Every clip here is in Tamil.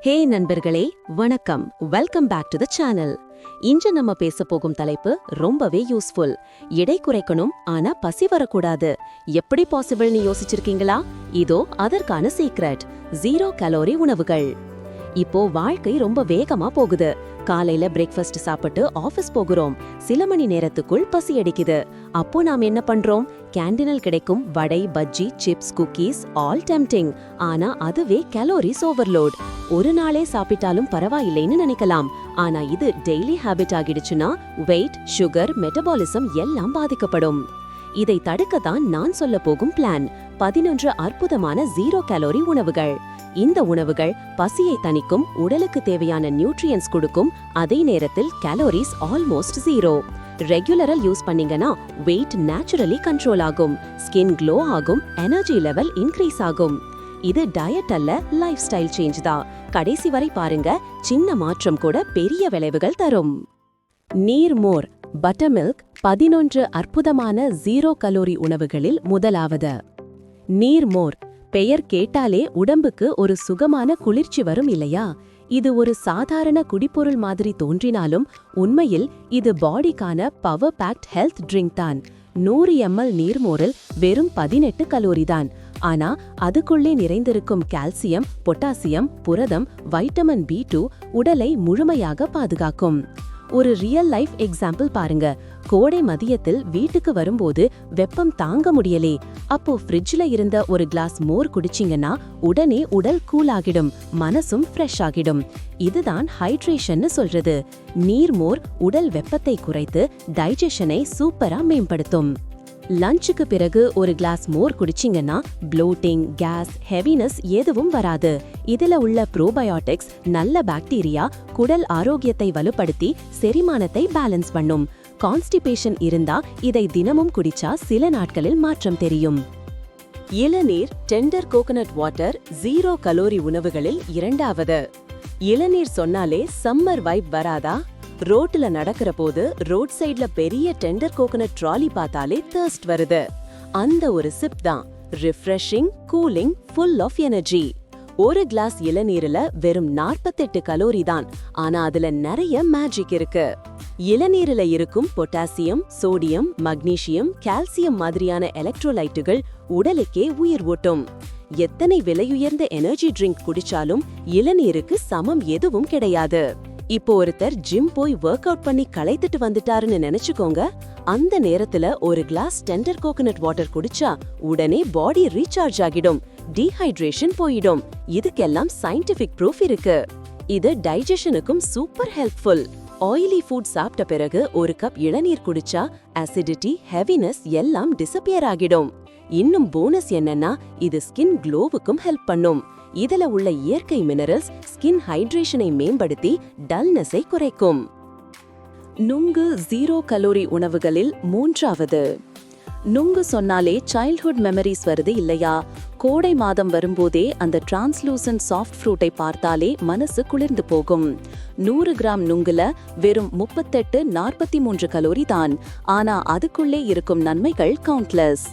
ஹே நண்பர்களே வணக்கம். Welcome back to the channel இன்று நம்ம பேச போகும் தலைப்பு ரொம்பவே யூஸ்ஃபுல் எடை குறைக்கணும் ஆனா பசி வரக்கூடாது. எப்படி பாசிபிள்னு யோசிச்சிருக்கீங்களா? இதோ அதற்கான சீக்ரெட் ஜீரோ கலோரி உணவுகள். இப்போ வாழ்க்கை ரொம்ப வேகமா போகுது. காலையில பிரேக்ஃபாஸ்ட் சாப்பிட்டு ஆபீஸ் போகிறோம். சில மணி நேரத்துக்குள் பசி அடிக்குது. அப்போ நாம் என்ன பண்றோம்? கேண்டீனில் கிடைக்கும் vada bajji chips cookies all tempting. ஆனா அதுவே கலோரிஸ் ஓவர்லோட் ஒரு நாளே சாப்பிட்டாலும் பரவாயில்லைன்னு நினைக்கலாம். ஆனா இது டெய்லி ஹாபிட் ஆகிடுச்சுன்னா வெயிட் சுகர் மெட்டபாலிசம் எல்லாம் பாதிக்கப்படும். இதை தடுக்கத்தான் நான் சொல்ல போகும் பிளான் பதினொன்று அற்புதமான ஜீரோ கலோரி உணவுகள். இந்த உணவுகள் பசியை தணிக்கும் உடலுக்கு தேவையான நியூட்ரியன்ஸ் கொடுக்கும். அதே நேரத்தில் கலோரிஸ் ஆல்மோஸ்ட் ஜீரோ ரெகுலரா யூஸ் பண்ணீங்கன்னா வெயிட் நேச்சுரலி கண்ட்ரோல் ஆகும் ஸ்கின் க்ளோ ஆகும் எனர்ஜி லெவல் இன்க்ரீஸ் ஆகும் இது டயட் அல்ல லைஃப் ஸ்டைல் சேஞ்ச் தான் கடைசி வரை பாருங்க சின்ன மாற்றம் கூட பெரிய விளைவுகள் தரும் நீர்மோர் பட்டர் மில்க் பதினொன்று அற்புதமான ஜீரோ கலோரி உணவுகளில் முதலாவது நீர்மோர் பெயர் கேட்டாலே உடம்புக்கு ஒரு சுகமான குளிர்ச்சி வரும் இல்லையா இது ஒரு சாதாரண குடிப்பொருள் மாதிரி தோன்றினாலும் உண்மையில் இது பாடிக்கான பவர் பேக்ட் ஹெல்த் ட்ரிங்க் தான். நூறு எம்எல் நீர்மோரில் வெறும் பதினெட்டு கலோரி தான். ஆனா அதுக்குள்ளே நிறைந்திருக்கும் கால்சியம் பொட்டாசியம் புரதம் வைட்டமின் பி டூ உடலை முழுமையாக பாதுகாக்கும். ஒரு ரியல் லைஃப் எக்ஸாம்பிள் பாருங்க. கோடை மதியத்தில் வீட்டுக்கு வரும்போது வெப்பம் தாங்க முடியலே. அப்போ ஃப்ரிட்ஜ்ல இருந்த ஒரு கிளாஸ் மோர் குடிச்சிங்கன்னா உடனே உடல் கூல் ஆகிடும் மனசும் ஃப்ரெஷ் ஆகிடும். இதுதான் ஹைட்ரேஷன்னு சொல்றது. நீர் மோர் உடல் வெப்பத்தை குறைத்து டைஜஷனை சூப்பரா மேம்படுத்தும். லஞ்சுக்கு பிறகு ஒரு கிளாஸ் மோர் குடிச்சிங்கன்னா ப்ளோட்டிங் கேஸ் ஹெவினஸ் எதுவும் வராது. இதுல உள்ள ப்ரோபயோட்டிக்ஸ் நல்ல பாக்டீரியா குடல் ஆரோக்கியத்தை வலுப்படுத்தி செரிமானத்தை பேலன்ஸ் பண்ணும். கான்ஸ்டிபேஷன் இருந்தா இதை தினமும் குடிச்சா சில நாட்களில் மாற்றம் தெரியும். இளநீர் tender coconut water zero calorie உணவுகளில் இரண்டாவது. இளநீர் சொன்னாலே சம்மர் வைப் வராதா? ரோட்ல நடக்கிற போது ரோட் சைடுல பெரிய டெண்டர் கோகனட் ட்ராலி பார்த்தாலே தர்ஸ்ட் வருது. அந்த ஒரு சிப் தான். Refreshing cooling full of energy ஒரு கிளாஸ் இளநீர்ல வெறும் நாற்பத்தெட்டு கலோரி தான். ஆனா அதுல நிறைய மேஜிக் இருக்கு. இளநீரில் இருக்கும் பொட்டாசியம் சோடியம் மக்னீசியம் கால்சியம் மாதிரியான எலக்ட்ரோலைட்டுகள் உடலுக்கே உயிர் ஊட்டும். எத்தனை விலையுயர்ந்த எனர்ஜி ட்ரிங்க் குடிச்சாலும் இளநீருக்கு சமம் எதுவும் கிடையாது. இப்போ ஒருத்தர் ஜிம் போய் ஒர்க் அவுட் பண்ணி களைத்துட்டு வந்துட்டாருன்னு நினைச்சுக்கோங்க. அந்த நேரத்துல ஒரு கிளாஸ் டெண்டர் கோகனட் வாட்டர் குடிச்சா உடனே பாடி ரீசார்ஜ் ஆகிடும் டீஹைட்ரேஷன் போயிடும். இதுக்கெல்லாம் சயின்டிபிக் ப்ரூஃப் இருக்கு. இது டைஜஷனுக்கும் சூப்பர் ஹெல்ப்ஃபுல் ஆயிலி ஃபுட் சாப்பிட்ட பிறகு ஒரு கப் இளநீர் குடிச்சா அசிடிட்டி ஹெவினஸ் எல்லாம் டிசப்பியர் ஆகிடும். இன்னும் போனஸ் என்னன்னா இது ஸ்கின் க்ளோவுக்கும் ஹெல்ப் பண்ணும். இதுல உள்ள இயற்கை மினரல்ஸ் ஸ்கின் ஹைட்ரேஷனை மேம்படுத்தி டல்னஸை குறைக்கும். நுங்கு ஜீரோ கலோரி உணவுகளில் மூன்றாவது நுங்கு சொன்னாலே சைல்ட்ஹுட் மெமரிஸ் வருது இல்லையா? கோடை மாதம் வரும்போதே அந்த டிரான்ஸ்லூசன்ட் சாஃப்ட் ஃப்ரூட்டை பார்த்தாலே மனசு குளிர்ந்து போகும். நூறு கிராம் நுங்குல வெறும் முப்பத்தெட்டு நாற்பத்தி மூன்று கலோரி தான். ஆனா அதுக்குள்ளே இருக்கும் நன்மைகள் கவுண்ட்லெஸ்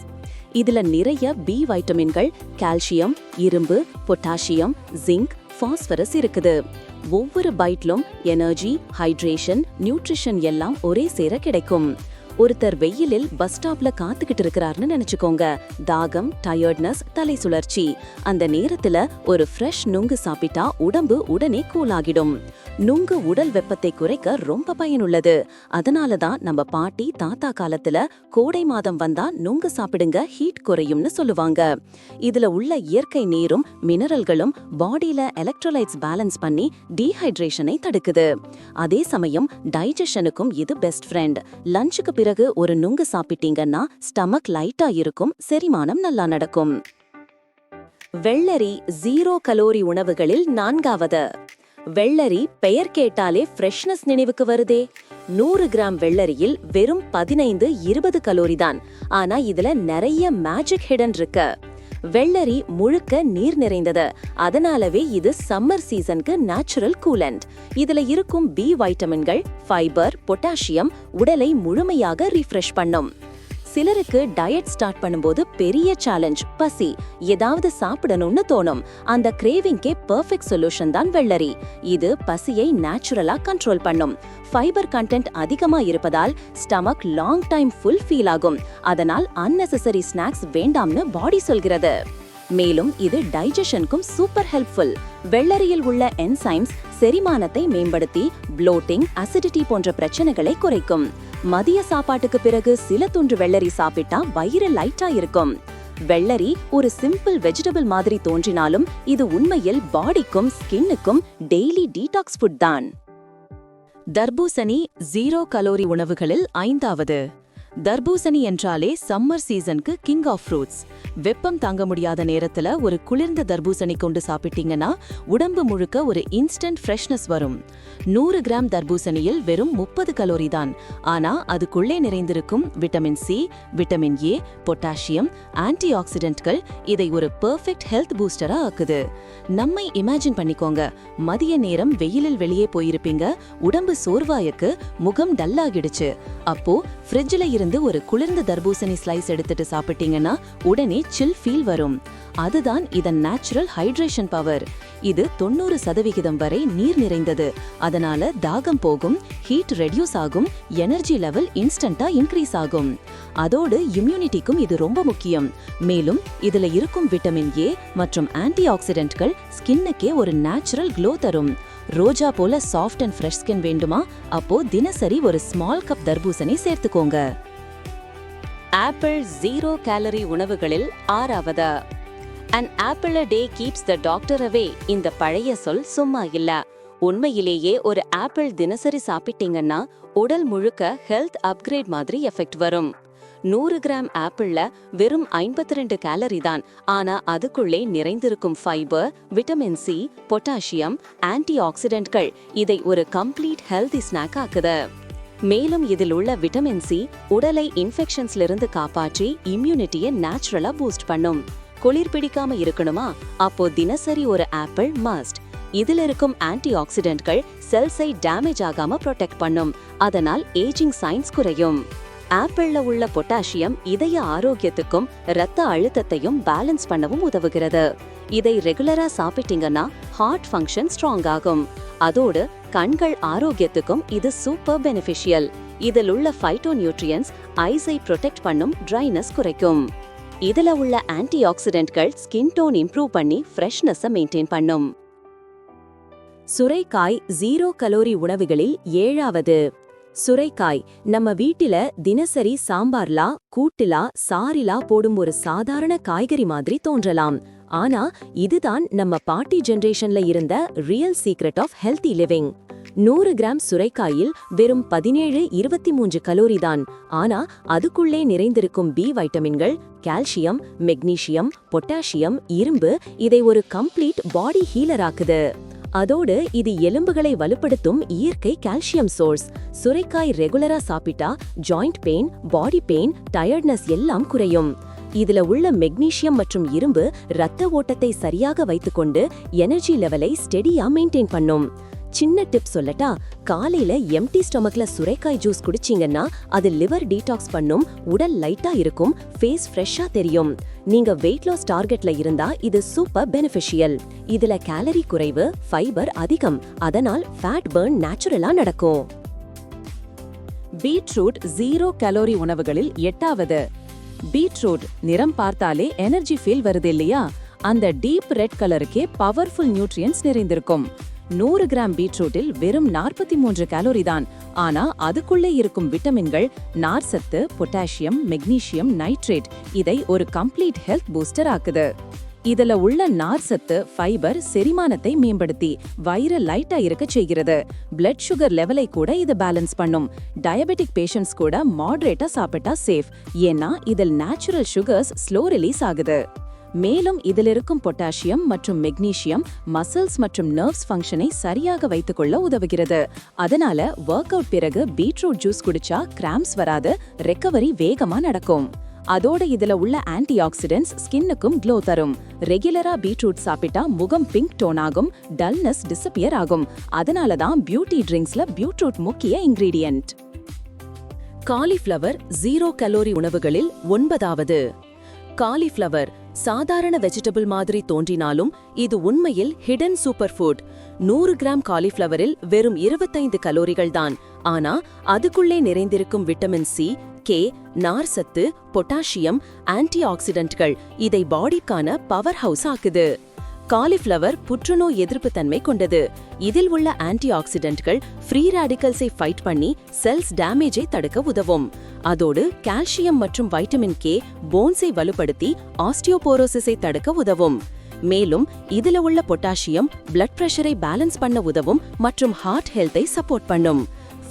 இதுல நிறைய பி வைட்டமின்கள் கால்சியம் இரும்பு பொட்டாசியம் ஜிங்க் பாஸ்பரஸ் இருக்குது. ஒவ்வொரு பைட்லும் எனர்ஜி ஹைட்ரேஷன் நியூட்ரிஷன் எல்லாம் ஒரே சேர கிடைக்கும். ஒருத்தர் வெயிலில் பஸ் ஸ்டாப்ல காத்துக்கிட்டு இருக்கிறாருன்னு நினைச்சுக்கோங்க. தாகம் டயர்ட்னஸ் தலை சுழற்சி. அந்த நேரத்துல ஒரு ஃப்ரெஷ் நுங்கு சாப்பிட்டா உடம்பு உடனே கூல் ஆகிடும். நுங்கு உடல் வெப்பத்தை குறைக்க ரொம்ப பயனுள்ளது. அதனால தான் நம்ம பாட்டி தாத்தா காலத்துல கோடை மாதம் வந்தா நுங்கு சாப்பிடுங்க ஹீட் குறையும்னு சொல்லுவாங்க. இதுல உள்ள இயற்கை நீரும் மினரல்களும் பாடியில எலக்ட்ரோலைட்ஸ் பேலன்ஸ் பண்ணி டீஹைட்ரேஷனை தடுக்குது. அதே சமயம் டைஜஷனுக்கும் இது பெஸ்ட் ஃப்ரெண்ட் லஞ்சுக்கு பிறகு ஒரு நுங்கு சாப்பிட்டீங்கன்னா ஸ்டமக் லைட்டா இருக்கும் செரிமானம் நல்லா நடக்கும். வெள்ளரி ஜீரோ கலோரி உணவுகளில் நான்காவது. வெள்ளரி பெயர் கேட்டாலே ஃப்ரெஷ்னஸ் நினைவுக்கு வருதே. நூறு கிராம் வெள்ளரியில் வெறும் பதினைந்து இருபது கலோரி தான். ஆனா இதுல நிறைய மேஜிக் ஹிடன் இருக்கு. வெள்ளரி முழுக்க நீர் நிறைந்தது. அதனாலவே இது சம்மர் சீசனுக்கு நேச்சுரல் கூலண்ட் இதுல இருக்கும் பி வைட்டமின்கள் ஃபைபர் பொட்டாசியம் உடலை முழுமையாக ரீஃப்ரெஷ் பண்ணும். சிலருக்கு டயட் ஸ்டார்ட் பண்ணும்போது பெரிய சேலஞ்ச் பசி. ஏதாவது சாப்பிடணும்னு தோணும். அந்த கிரேவிங்கே பர்ஃபெக்ட் சொல்யூஷன் தான் வெள்ளரி. இது பசியை நேச்சுரலா கண்ட்ரோல் பண்ணும். ஃபைபர் கண்டென்ட் அதிகமா இருப்பதால் stomach long time full feel ஆகும். அதனால் அன்னெசசரி ஸ்நாக்ஸ் வேண்டாம்னு பாடி சொல்கிறது. மேலும் இது டைஜஷனுக்கும் சூப்பர் ஹெல்ப்ஃபுல் வெள்ளரியில் உள்ள என்சைம்ஸ் செரிமானத்தை மேம்படுத்தி ப்ளோட்டிங் அசிடிட்டி போன்ற பிரச்சனைகளை குறைக்கும். மதிய சாப்பாட்டுக்கு பிறகு சில துண்டு வெள்ளரி சாப்பிட்டா வயிறு லைட்டா இருக்கும். வெள்ளரி ஒரு சிம்பிள் வெஜிடபிள் மாதிரி தோன்றினாலும் இது உண்மையில் பாடிக்கும் ஸ்கின்னுக்கும் டெய்லி டீடாக்ஸ் ஃபுட் தான். தர்பூசணி ஜீரோ கலோரி உணவுகளில் ஐந்தாவது. தர்பூசணி என்றாலே சம்மர் சீசனுக்கு கிங் ஆஃப் ஃப்ரூட்ஸ் வெப்பம் தாங்க முடியாத நேரத்துல ஒரு குளிர்ந்த தர்பூசணி கொண்டு சாப்பிட்டீங்கன்னா உடம்பு முழுக்க ஒரு இன்ஸ்டன்ட் ஃப்ரெஷ்னஸ் வரும். நூறு கிராம் தர்பூசணியில் வெறும் முப்பது கலோரி தான். ஆனா அதுக்குள்ளே நிறைந்திருக்கும் vitamin C vitamin A potassium anti ஆக்சிடென்ட்கள் இதை ஒரு பெர்ஃபெக்ட் ஹெல்த் பூஸ்டரா ஆக்குது. நம்மை இமேஜின் பண்ணிக்கோங்க. மதிய நேரம் வெயிலில் வெளியே போயிருப்பீங்க. உடம்பு சோர்வாயக்கு முகம் டல்லாகிடுச்சு அப்போ ஃப்ரிட்ஜில் இருந்து ஒரு குளிர்ந்த தர்பூசணி ஸ்லைஸ் எடுத்துட்டு சாப்பிட்டீங்கன்னா உடனே சில் ஃபீல் வரும். அதுதான் இதன் நேச்சுரல் ஹைட்ரேஷன் பவர் இது தொண்ணூறு சதவிகிதம் வரை நீர் நிறைந்தது. அதனால தாகம் போகும் ஹீட் ரெடியூஸ் ஆகும் எனர்ஜி லெவல் இன்ஸ்டன்டா இன்க்ரீஸ் ஆகும். அதோடு இம்யூனிட்டிக்கும் இது ரொம்ப முக்கியம். மேலும் இதுல இருக்கும் விட்டமின் ஏ மற்றும் ஆன்டி ஆக்சிடென்ட்கள் ஸ்கின்னுக்கே ஒரு நேச்சுரல் க்ளோ தரும். ரோஜா போல சாஃப்ட் அண்ட் ஃப்ரெஷ் ஸ்கின் வேண்டுமா? அப்போ தினசரி ஒரு ஸ்மால் கப் தர்பூசணி சேர்த்துக்கோங்க. ஆப்பிள் ஜீரோ கேலரி உணவுகளில் ஆறாவது? An apple a day keeps the doctor away இந்த பழைய சொல் சும்மா இல்ல. உண்மையிலேயே ஒரு ஆப்பிள் தினசரி சாப்பிட்டீங்கன்னா உடல் முழுக்க ஹெல்த் அப்கிரேட் மாதிரி எஃபெக்ட் வரும். நூறு கிராம் ஆப்பிள்ல வெறும் ஐம்பத்தி ரெண்டு கேலரி தான். ஆனா அதுக்குள்ளே நிறைந்திருக்கும் fibre vitamin C potassium anti ஆக்சிடென்ட்கள் இதை ஒரு கம்ப்ளீட் ஹெல்தி ஸ்நாக் ஆக்குது. மேலும் இதில் உள்ள விட்டமின் சி உடலை இன்ஃபெக்ஷன்ஸ்ல இருந்து காப்பாற்றி இம்யூனிட்டியை நேச்சுரலா பூஸ்ட் பண்ணும். குளிர் பிடிக்காம இருக்கணுமா? அப்போ தினசரி ஒரு ஆப்பிள் மஸ்ட். இதுல இருக்கும் ஆன்டி ஆக்சிடென்ட்கள் செல்ஸை டேமேஜ் ஆகாம ப்ரொடெக்ட் பண்ணும். அதனால் ஏஜிங் சைன்ஸ் குறையும். ஆப்பிள்ல உள்ள பொட்டாசியம் இதய ஆரோக்கியத்துக்கும் இரத்த அழுத்தத்தையும் பேலன்ஸ் பண்ணவும் உதவுகிறது. இதை ரெகுலரா சாப்பிட்டீங்கன்னா ஹார்ட் ஃபங்க்ஷன் ஸ்ட்ராங் ஆகும். அதோடு கண்கள் ஆரோக்கியத்துக்கும் இது சூப்பர் பெனிஃபிஷியல் இதில் உள்ள ஃபைட்டோ நியூட்ரியன்ஸ் ஐஸை ப்ரொடெக்ட் பண்ணும் ட்ரைனஸ் குறைக்கும். இதில் உள்ள ஆன்டி ஆக்சிடென்ட்கள் ஸ்கின் டோன் இம்ப்ரூவ் பண்ணி ஃப்ரெஷ்னஸை மெயின்டைன் பண்ணும். சுரைக்காய் ஜீரோ கலோரி உணவுகளில் ஏழாவது. சுரைக்காய் நம்ம வீட்டில தினசரி சாம்பார்லா கூட்டுலா சாரிலா போடும் ஒரு சாதாரண காய்கறி மாதிரி தோன்றலாம். ஆனா இதுதான் நம்ம பாட்டி ஜெனரேஷன்ல இருந்த real secret of healthy living நூறு கிராம் சுரைக்காயில் வெறும் பதினேழு இருபத்தி மூன்று கலோரி தான். ஆனா அதுக்குள்ளே நிறைந்திருக்கும் பி வைட்டமின்கள் கால்சியம் மெக்னீசியம் பொட்டாசியம் இரும்பு இதை ஒரு கம்ப்ளீட் பாடி ஹீலர் ஆக்குது. அதோடு இது எலும்புகளை வலுப்படுத்தும் இயற்கை கால்சியம் சோர்ஸ் சுரைக்காய் ரெகுலரா சாப்பிட்டா joint pain body pain tiredness எல்லாம் குறையும். இதுல உள்ள மெக்னீசியம் மற்றும் இரும்பு ரத்த ஓட்டத்தை சரியாக வைத்துக்கொண்டு எனர்ஜி லெவலை ஸ்டெடியா மெயின்டைன் பண்ணும். சின்ன டிப் சொல்லட்டா காலையில எம்டி ஸ்டொமக்ல சுரைக்காய் ஜூஸ் குடிச்சீங்கன்னா அது லிவர் டீடாக்ஸ் பண்ணும் உடல் லைட்டா இருக்கும் ஃபேஸ் ஃப்ரெஷ்ஷா தெரியும். நீங்க வெயிட் லாஸ் டார்கெட்ல இருந்தா இது சூப்பர் பெனிஃபிஷியல் இதுல கேலரி குறைவு ஃபைபர் அதிகம் அதனால் ஃபேட் பர்ன் நேச்சுரலா நடக்கும். பீட்ரூட் ஜீரோ கலோரி உணவுகளில் எட்டாவது. பீட்ரூட் நிறம் பார்த்தாலே எனர்ஜி ஃபீல் வருது இல்லையா? அந்த டீப் ரெட் கலருக்கே பவர்ஃபுல் நியூட்ரியன்ஸ் நிறைந்திருக்கும். நூறு கிராம் பீட்ரூட்டில் வெறும் நாற்பத்தி மூன்று கேலோரி தான். ஆனா அதுக்குள்ளே இருக்கும் விட்டமின்கள் நார்சத்து பொட்டாசியம் மெக்னீசியம் நைட்ரேட் இதை ஒரு கம்ப்ளீட் ஹெல்த் பூஸ்டர் ஆக்குது. இதுல உள்ள நார் சத்து ஃபைபர் செரிமானத்தை மேம்படுத்தி வயிறு லைட்டா இருக்க செய்கிறது. பிளட் சுகர் லெவலை கூட இது பேலன்ஸ் பண்ணும். டயபெட்டிக் பேஷண்ட்ஸ் கூட மாடரேட்டா சாப்பிட்டா சேஃப் ஏன்னா இதில் நேச்சுரல் சுகர்ஸ் ஸ்லோ ரிலீஸ் ஆகுது. மேலும் இதில் இருக்கும் பொட்டாசியம் மற்றும் மெக்னீசியம் மசில்ஸ் மற்றும் நர்வ்ஸ் ஃபங்க்ஷனை சரியாக வைத்துக்கொள்ள உதவுகிறது. அதனால ஒர்க் அவுட் பிறகு பீட்ரூட் ஜூஸ் குடிச்சா கிராம்ஸ் வராது ரெக்கவரி வேகமா நடக்கும். அதோட இதுல உள்ள ஆன்டி ஆக்சிடென்ட்ஸ் ஸ்கின்னுக்கும் க்ளோ தரும் ரெகுலரா பீட்ரூட் சாப்பிட்டா முகம் பிங்க் டோன் ஆகும் டல்னஸ் டிசப்பியர் ஆகும். அதனால தான் பியூட்டி ட்ரிங்க்ஸ்ல பீட்ரூட் முக்கிய இன்கிரீடியன்ட் காலிஃப்ளவர் ஜீரோ கலோரி உணவுகளில் ஒன்பதாவது. காலிஃப்ளவர் சாதாரண வெஜிடபிள் மாதிரி தோன்றினாலும் இது உண்மையில் ஹிடன் சூப்பர் ஃபுட் நூறு கிராம் காலிஃப்ளவரில் வெறும் இருபத்தைந்து கலோரிகள் தான். ஆனா அதுக்குள்ளே நிறைந்திருக்கும் விட்டமின் சி கே நார் சத்து பொட்டாசியம் ஆன்டி ஆக்சிடென்ட்கள் இதை பாடிக்கான பவர் ஹவுஸ் ஆக்குது. காலிஃப்ளவர் புற்றுநோய் எதிர்ப்பு தன்மை கொண்டது. இதில் உள்ள ஆன்டி ஆக்சிடென்ட்கள் ஃப்ரீ ரேடிக்கல்ஸை ஃபைட் பண்ணி செல்ஸ் டேமேஜை தடுக்க உதவும். அதோடு கால்சியம் மற்றும் வைட்டமின் கே போன்ஸை வலுப்படுத்தி ஆஸ்டியோபோரோசிஸை தடுக்க உதவும். மேலும் இதுல உள்ள பொட்டாசியம் பிளட் பிரஷரை பேலன்ஸ் பண்ண உதவும் மற்றும் ஹார்ட் ஹெல்த்தை சப்போர்ட் பண்ணும்.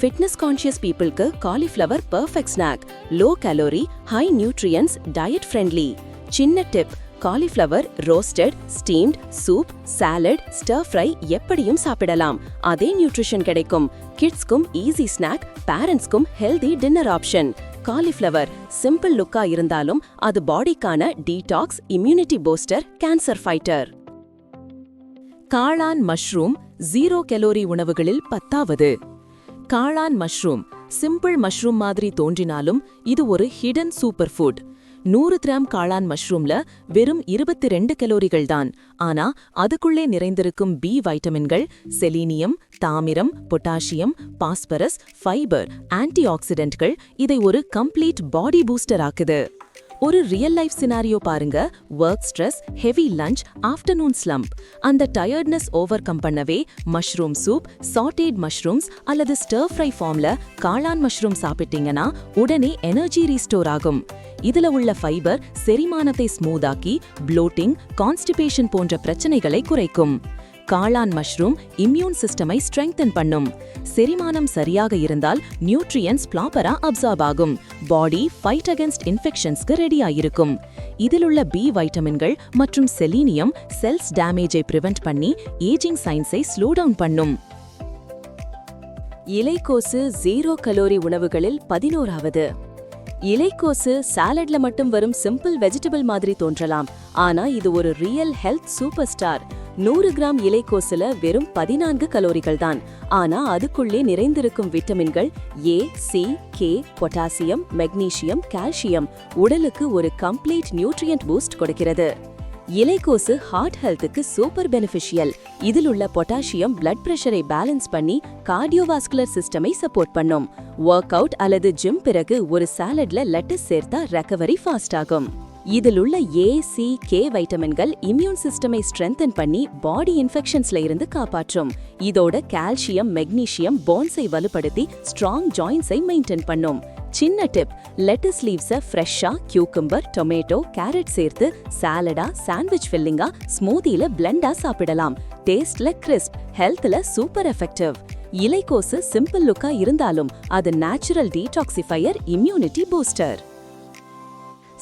ஃபிட்னஸ் கான்ஷியஸ் பீப்புளுக்கு cauliflower perfect snack low calorie high nutrients diet friendly சின்ன tip cauliflower roasted steamed soup salad stir fry எப்படியும் சாப்பிடலாம். அதே நியூட்ரிஷன் கிடைக்கும். கிட்ஸ்க்கும் easy snack பேரண்ட்ஸ்க்கும் healthy dinner option cauliflower simple லுக்கா இருந்தாலும் அது பாடிக்கான detox immunity booster cancer fighter காளான் மஷ்ரூம் ஜீரோ கலோரி உணவுகளில் பத்தாவது. காளான் மஷ்ரூம் சிம்பிள் மஷ்ரூம் மாதிரி தோன்றினாலும் இது ஒரு ஹிடன் சூப்பர் ஃபுட் நூறு கிராம் காளான் மஷ்ரூம்ல வெறும் இருபத்தி ரெண்டு கலோரிகள் தான். ஆனா அதுக்குள்ளே நிறைந்திருக்கும் பி வைட்டமின்கள் செலீனியம் தாமிரம் பொட்டாசியம் பாஸ்பரஸ் ஃபைபர் ஆன்டி ஆக்சிடென்ட்கள் இதை ஒரு கம்ப்ளீட் பாடி பூஸ்டர் ஆக்குது. ஒரு ரியல் லைஃப் சினாரியோ பாருங்க. Work stress heavy lunch afternoon slump அந்த டயர்ட்னஸ் ஓவர் கம் பண்ணவே மஷ்ரூம் சூப் சாட்டேட் மஷ்ரூம்ஸ் அல்லது ஸ்டர் ஃப்ரை ஃபார்ம்ல காளான் மஷ்ரூம் சாப்பிட்டீங்கன்னா உடனே எனர்ஜி ரீஸ்டோர் ஆகும். இதுல உள்ள ஃபைபர் செரிமானத்தை ஸ்மூதாக்கி ப்ளோட்டிங் கான்ஸ்டிபேஷன் போன்ற பிரச்சனைகளை குறைக்கும். காளான் மஷ்ரூம் இம்யூன் சிஸ்டமை ஸ்ட்ரெங்தன் பண்ணும். செரிமானம் சரியாக இருந்தால் நியூட்ரியன்ஸ் ப்ளாப்பரா அப்சார்ப் ஆகும். பாடி ஃபைட் அகேன்ஸ்ட் இன்ஃபெக்ஷன்ஸ்க்கு ரெடி ஆயிருக்கும் இதிலுள்ள பி வைட்டமின்கள் மற்றும் செலீனியம் செல்ஸ் டேமேஜை பிரிவென்ட் பண்ணி ஏஜிங் சைன்ஸை ஸ்லோ டவுன் பண்ணும். இலைக்கோசு ஜீரோ கலோரி உணவுகளில் பதினோராவது. இலைக்கோசு சாலட்ல மட்டும் வரும் சிம்பிள் வெஜிடபிள் மாதிரி தோன்றலாம். ஆனா இது ஒரு ரியல் ஹெல்த் சூப்பர் ஸ்டார் நூறு கிராம் இலைக்கோசுல வெறும் பதினான்கு கலோரிகள் தான் ஆனா அதுக்குள்ளே நிறைந்திருக்கும் விட்டமின்கள் A C K potassium magnesium calcium உடலுக்கு ஒரு கம்ப்ளீட் நியூட்ரியன்ட் பூஸ்ட் கொடுக்கிறது. இலைக்கோசு ஹார்ட் ஹெல்த்துக்கு சூப்பர் பெனிஃபிஷியல். இதில் உள்ள பொட்டாசியம் பிளட் பிரஷரை பேலன்ஸ் பண்ணி கார்டியோவாஸ்குலர் சிஸ்டமை சப்போர்ட் பண்ணும். ஒர்க் அவுட் அல்லது ஜிம் பிறகு ஒரு சாலட்ல லெட்டஸ் சேர்த்தா ரெக்கவரி ஃபாஸ்ட் ஆகும். இதில் உள்ள ஏ சி கே வைட்டமின்கள் இம்யூன் சிஸ்டமை ஸ்ட்ரென்தன் பண்ணி பாடி இன்ஃபெக்ஷன்ஸ்ல இருந்து காப்பாற்றும். இதோட கால்சியம் மெக்னீசியம் போன்ஸை வலுப்படுத்தி ஸ்ட்ராங் ஜாயின்ஸை மெயின்டைன் பண்ணும். சின்ன டிப் லெட்டஸ் லீவ்ஸை ஃப்ரெஷ்ஷா கியூக்கம்பர் டொமேட்டோ கேரட் சேர்த்து சாலடா சாண்ட்விச் ஃபில்லிங்கா ஸ்மூதியில பிளெண்டா சாப்பிடலாம். டேஸ்ட்ல கிறிஸ்ப் ஹெல்த்ல சூப்பர் எஃபெக்டிவ் இலைக்கோசு சிம்பிள் லுக்கா இருந்தாலும் அது natural detoxifier immunity booster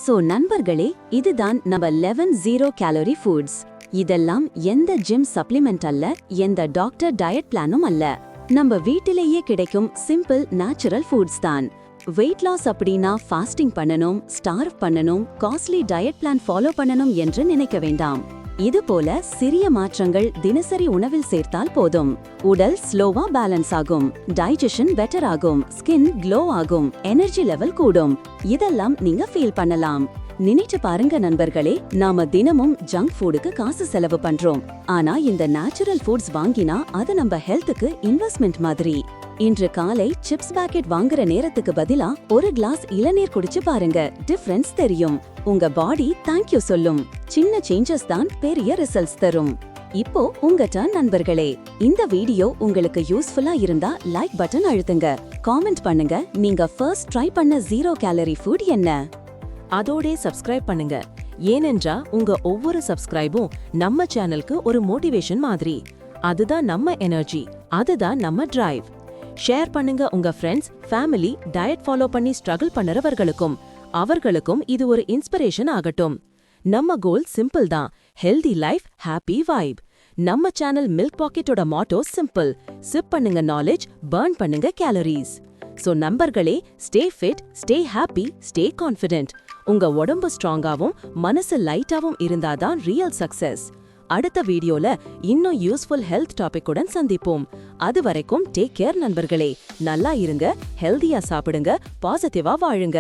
so நண்பர்களே இதுதான் நம்ம லெவன் ஜீரோ கேலரி ஃபுட்ஸ் இதெல்லாம் எந்த ஜிம் சப்ளிமெண்ட் அல்ல எந்த டாக்டர் டயட் பிளானும் அல்ல. நம்ம வீட்டிலேயே கிடைக்கும் சிம்பிள் நேச்சுரல் ஃபுட்ஸ் தான். வெயிட் லாஸ் அப்படின்னா ஃபாஸ்டிங் பண்ணணும் ஸ்டார்வ் பண்ணணும் காஸ்ட்லி டயட் பிளான் ஃபாலோ பண்ணணும் என்று நினைக்க வேண்டாம். இது போல சிறிய மாற்றங்கள் தினசரி உணவில் சேர்த்தால் போதும். உடல் ஸ்லோவா பேலன்ஸ் ஆகும். டைஜஷன் பெட்டர் ஆகும். ஸ்கின் க்ளோ ஆகும். எனர்ஜி லெவல் கூடும். இதெல்லாம் நீங்க ஃபீல் பண்ணலாம். நினைச்சு பாருங்க நண்பர்களே நாம தினமும் ஜங்க் ஃபுட்டுக்கு காசு செலவு பண்றோம். ஆனா இந்த நேச்சுரல் ஃபுட்ஸ் வாங்கினா அது நம்ம ஹெல்த்துக்கு இன்வெஸ்ட்மெண்ட் மாதிரி. இன்று காலை சிப்ஸ் பாக்கெட் வாங்குற நேரத்துக்கு பதிலா ஒரு கிளாஸ் இளநீர் குடிச்சு பாருங்க. டிஃபரன்ஸ் தெரியும். உங்க பாடி தேங்க்யூ சொல்லும். சின்ன சேஞ்சஸ் தான் பெரிய ரிசல்ட்ஸ் தரும். இப்போ உங்க டர்ன் நண்பர்களே இந்த வீடியோ உங்களுக்கு யூஸ்ஃபுல்லா இருந்தா லைக் பட்டன் அழுத்துங்க. காமெண்ட் பண்ணுங்க நீங்க ஃபர்ஸ்ட் ட்ரை பண்ண ஜீரோ கேலரி ஃபுட் என்ன? அதோடே சப்ஸ்கிரைப் பண்ணுங்க. ஏனென்றா உங்க ஒவ்வொரு சப்ஸ்கிரைபும் நம்ம சேனலுக்கு ஒரு மோட்டிவேஷன் மாதிரி. அதுதான் நம்ம எனர்ஜி அதுதான் நம்ம டிரைவ் ஷேர் பண்ணுங்க உங்க ஃப்ரெண்ட்ஸ் ஃபேமிலி டயட் ஃபாலோ பண்ணி ஸ்ட்ரகிள் பண்ணுறவர்களுக்கும். அவர்களுக்கும் இது ஒரு இன்ஸ்பிரேஷன் ஆகட்டும். நம்ம கோல் சிம்பிள் தான். ஹெல்தி லைஃப் ஹாப்பி வைப் நம்ம சேனல் மில்க் பாக்கெட்டோட மாட்டோ சிம்பிள் சிப் பண்ணுங்க நாலேஜ் பர்ன் பண்ணுங்க calories so நம்பர்களே stay fit stay happy stay confident உங்க உடம்பு ஸ்ட்ராங்காவும் மனசு லைட்டாகவும் இருந்தாதான் ரியல் சக்சஸ் அடுத்த வீடியோல இன்னும் யூஸ்ஃபுல் ஹெல்த் டாபிக்குடன் சந்திப்போம். அது வரைக்கும் டேக் கேர் நண்பர்களே. நல்லா இருங்க ஹெல்தியா சாப்பிடுங்க பாசிட்டிவா வாழுங்க.